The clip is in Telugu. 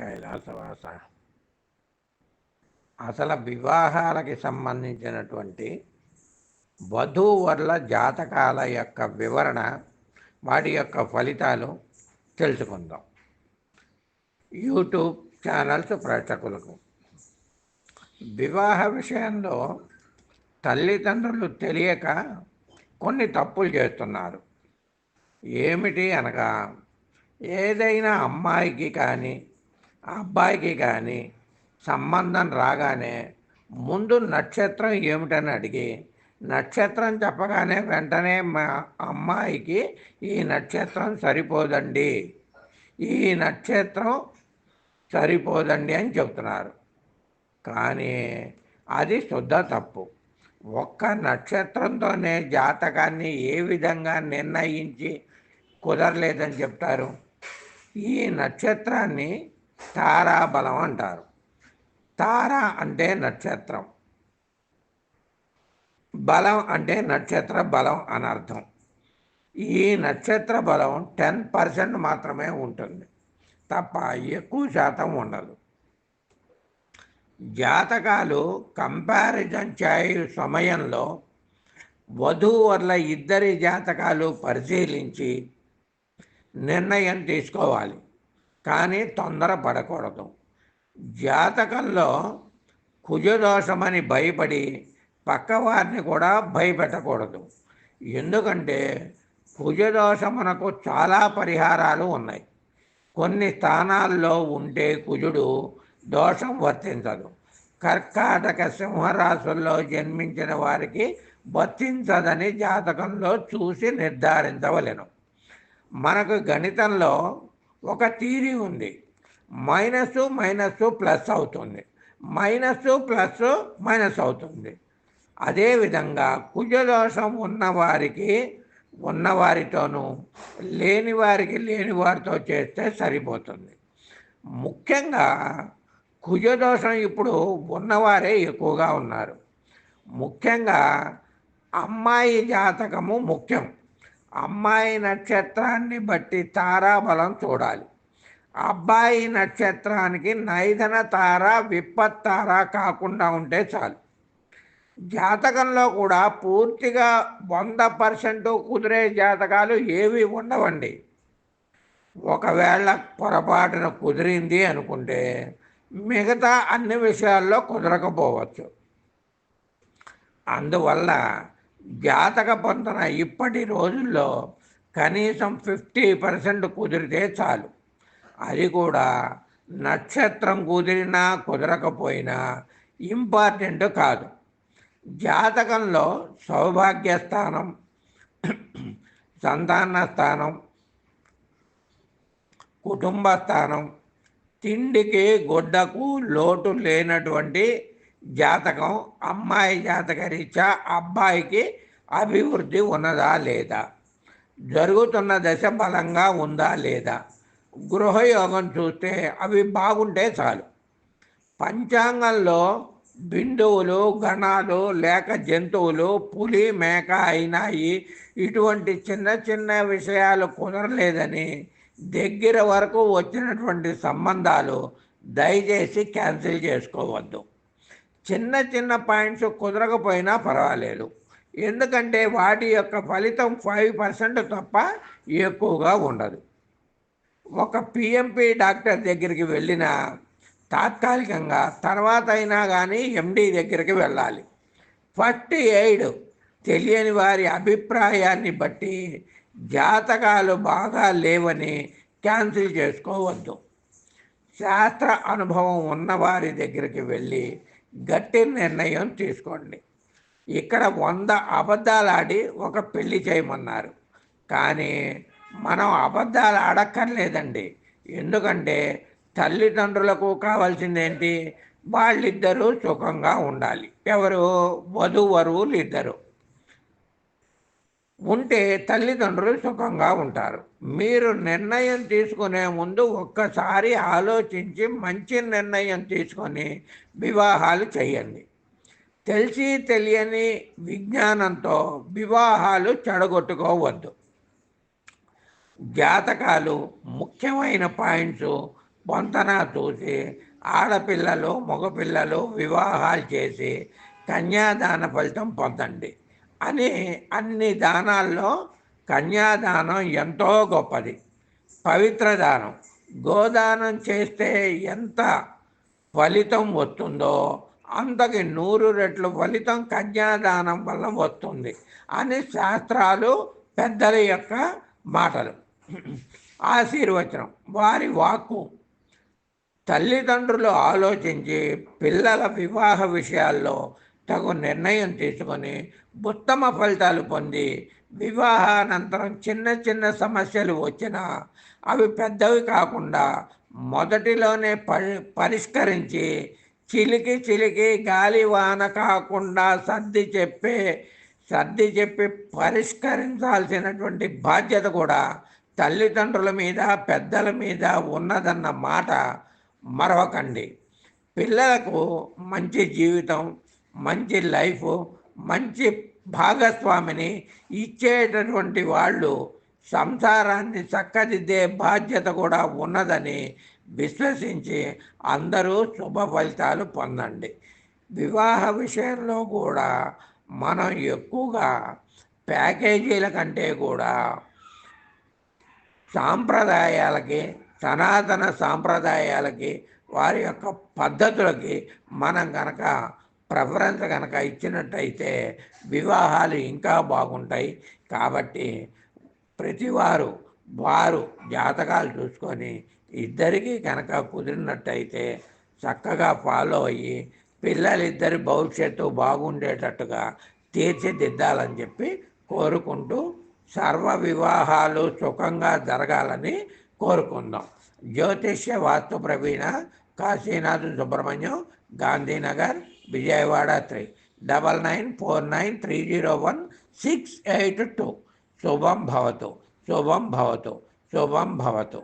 కైలాసవాస అసలు వివాహాలకి సంబంధించినటువంటి వధూవరుల జాతకాల యొక్క వివరణ వాటి యొక్క ఫలితాలు తెలుసుకుందాం. యూట్యూబ్ ఛానల్స్ ప్రేక్షకులకు. వివాహ విషయంలో తల్లిదండ్రులు తెలియక కొన్ని తప్పులు చేస్తున్నారు. ఏమిటి అనగా ఏదైనా అమ్మాయికి కానీ అబ్బాయికి కానీ సంబంధం రాగానే ముందు నక్షత్రం ఏమిటని అడిగి నక్షత్రం చెప్పగానే వెంటనే మా అమ్మాయికి ఈ నక్షత్రం సరిపోదండి. ఈ నక్షత్రం సరిపోదండి అని చెప్తున్నారు కానీ అది శుద్ధ తప్పు. ఒక్క నక్షత్రంతోనే జాతకాన్ని ఏ విధంగా నిర్ణయించి కుదరలేదని చెప్తారు? ఈ నక్షత్రాన్ని తారాబలం అంటారు. తార అంటే నక్షత్రం. బలం అంటే నక్షత్ర బలం అనర్థం ఈ నక్షత్ర బలం టెన్ పర్సెంట్ మాత్రమే ఉంటుంది. తప్ప ఎక్కువ శాతం ఉండదు. జాతకాలు కంపారిజన్ చేయు సమయంలో వధూవరుల ఇద్దరి జాతకాలు పరిశీలించి నిర్ణయం తీసుకోవాలి. కానీ తొందర పడకూడదు. జాతకంలో కుజదోషమని భయపడి పక్కవారిని కూడా భయపెట్టకూడదు. ఎందుకంటే కుజదోషమునకు చాలా పరిహారాలు ఉన్నాయి. కొన్ని స్థానాల్లో ఉంటే కుజుడు దోషం వర్తించదు. కర్కాటక సింహరాశుల్లో జన్మించిన వారికి వర్తించదని జాతకంలో చూసి నిర్ధారించవలెను. మనకు గణితంలో ఒక థీరీ ఉంది. మైనస్ మైనస్ ప్లస్ అవుతుంది. మైనస్ ప్లస్ మైనస్ అవుతుంది. అదేవిధంగా కుజదోషం ఉన్నవారికి ఉన్నవారితోనూ లేని వారికి లేని వారితో చేస్తే సరిపోతుంది. ముఖ్యంగా కుజదోషం ఇప్పుడు ఉన్నవారే ఎక్కువగా ఉన్నారు. ముఖ్యంగా అమ్మాయి జాతకము ముఖ్యం. అమ్మాయి నక్షత్రాన్ని బట్టి తారాబలం చూడాలి. అబ్బాయి నక్షత్రానికి నైదన తార విప్పత్తార కాకుండా ఉంటే చాలు. జాతకంలో కూడా పూర్తిగా వంద పర్సెంట్ కుదిరే జాతకాలు ఏవి ఉండవండి. ఒకవేళ పొరపాటున కుదిరింది అనుకుంటే మిగతా అన్ని విషయాల్లో కుదరకపోవచ్చు. అందువల్ల జాతక పొందన ఇప్పటి రోజుల్లో కనీసం ఫిఫ్టీ పర్సెంట్ కుదిరితే చాలు. అది కూడా నక్షత్రం కుదిరినా కుదరకపోయినా ఇంపార్టెంట్ కాదు. జాతకంలో సౌభాగ్య స్థానం సంతాన స్థానం కుటుంబ స్థానం తిండికి గుడ్డకు లోటు లేనటువంటి జాతకం అమ్మాయి జాతక రీత్యా అబ్బాయికి అభివృద్ధి ఉన్నదా లేదా? జరుగుతున్న దశ బలంగా ఉందా లేదా? గృహయోగం చూస్తే అవి బాగుంటే చాలు. పంచాంగంలో బిందువులు గణాలు లేక జంతువులు పులి మేక అయినాయి. ఇటువంటి చిన్న చిన్న విషయాలు కుదరలేదని దగ్గర వరకు వచ్చినటువంటి సంబంధాలు దయచేసి క్యాన్సిల్ చేసుకోవద్దు. చిన్న చిన్న పాయింట్స్ కుదరకపోయినా పర్వాలేదు. ఎందుకంటే వాటి యొక్క ఫలితం ఫైవ్ పర్సెంట్ తప్ప ఎక్కువగా ఉండదు. ఒక పిఎంపి డాక్టర్ దగ్గరికి వెళ్ళిన తాత్కాలికంగా తర్వాత అయినా కానీ ఎండి దగ్గరికి వెళ్ళాలి. ఫస్ట్ ఎయిడ్ తెలియని వారి అభిప్రాయాన్ని బట్టి జాతకాలు బాగా లేవని క్యాన్సిల్ చేసుకోవద్దు. శాస్త్ర అనుభవం ఉన్నవారి దగ్గరికి వెళ్ళి గట్టి నిర్ణయం తీసుకోండి. ఇక్కడ వంద అబద్ధాలు ఆడి ఒక పెళ్ళి చేయమన్నారు. కానీ మనం అబద్ధాలు ఆడక్కర్లేదండి. ఎందుకంటే తల్లిదండ్రులకు కావాల్సిందేంటి? వాళ్ళిద్దరూ సుఖంగా ఉండాలి. ఎవరు? వధువరువులు ఇద్దరు ఉంటే తల్లిదండ్రులు సుఖంగా ఉంటారు. మీరు నిర్ణయం తీసుకునే ముందు ఒక్కసారి ఆలోచించి మంచి నిర్ణయం తీసుకొని వివాహాలు చేయండి. తెలిసి తెలియని విజ్ఞానంతో వివాహాలు చెడగొట్టుకోవద్దు. జాతకాలు ముఖ్యమైన పాయింట్స్ పొంతన చూసి ఆడపిల్లలు మగపిల్లలు వివాహాలు చేసి కన్యాదాన ఫలితం పొందండి. అని అన్ని దానాల్లో కన్యాదానం ఎంతో గొప్పది. పవిత్ర దానం. గోదానం చేస్తే ఎంత ఫలితం వస్తుందో అంతకి నూరు రెట్లు ఫలితం కన్యాదానం వల్ల వస్తుంది అని శాస్త్రాలు పెద్దల యొక్క మాటలు. ఆశీర్వచనం. వారి వాక్కు. తల్లిదండ్రులు ఆలోచించి పిల్లల వివాహ విషయాల్లో తగు నిర్ణయం తీసుకొని ఉత్తమ ఫలితాలు పొంది వివాహానంతరం చిన్న చిన్న సమస్యలు వచ్చినా అవి పెద్దవి కాకుండా మొదటిలోనే పరి పరిష్కరించి చిలికి చిలికి గాలి వాన కాకుండా సర్ది చెప్పే సర్ది చెప్పి పరిష్కరించాల్సినటువంటి బాధ్యత కూడా తల్లిదండ్రుల మీద పెద్దల మీద ఉన్నదన్న మాట మరవకండి. పిల్లలకు మంచి జీవితం మంచి లైఫ్ మంచి భాగస్వామిని ఇచ్చేటటువంటి వాళ్ళు సంసారాన్ని చక్కదిద్దే బాధ్యత కూడా ఉన్నదని విశ్వసించి అందరూ శుభ ఫలితాలు పొందండి. వివాహ విషయంలో కూడా మనం ఎక్కువగా ప్యాకేజీల కంటే కూడా సాంప్రదాయాలకి సనాతన సాంప్రదాయాలకి వారి యొక్క పద్ధతులకి మనం కనుక ప్రిఫరెన్స్ కనుక ఇచ్చినట్టయితే వివాహాలు ఇంకా బాగుంటాయి. కాబట్టి ప్రతివారు వారు జాతకాలు చూసుకొని ఇద్దరికీ కనుక కుదిరినట్టయితే చక్కగా ఫాలో అయ్యి పిల్లలిద్దరి భవిష్యత్తు బాగుండేటట్టుగా తీర్చిదిద్దాలని చెప్పి కోరుకుంటూ సర్వ వివాహాలు సుఖంగా జరగాలని కోరుకుందాం. జ్యోతిష్య వాస్తు ప్రవీణ Kashinath Subrahmanyam Gandhinagar. Vijayawada three double nine four nine three zero one six eight two శుభం భవతు శుభం భవతు శుభం భవతు